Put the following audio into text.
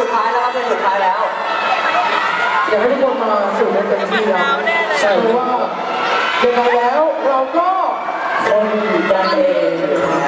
สุดท้ายแล้ว อยากให้ทุกคนมาสู่กันเต็มที่นะใช่เพราะว่ายังไงแล้วเราก็คนกันเองอยู่แล้ว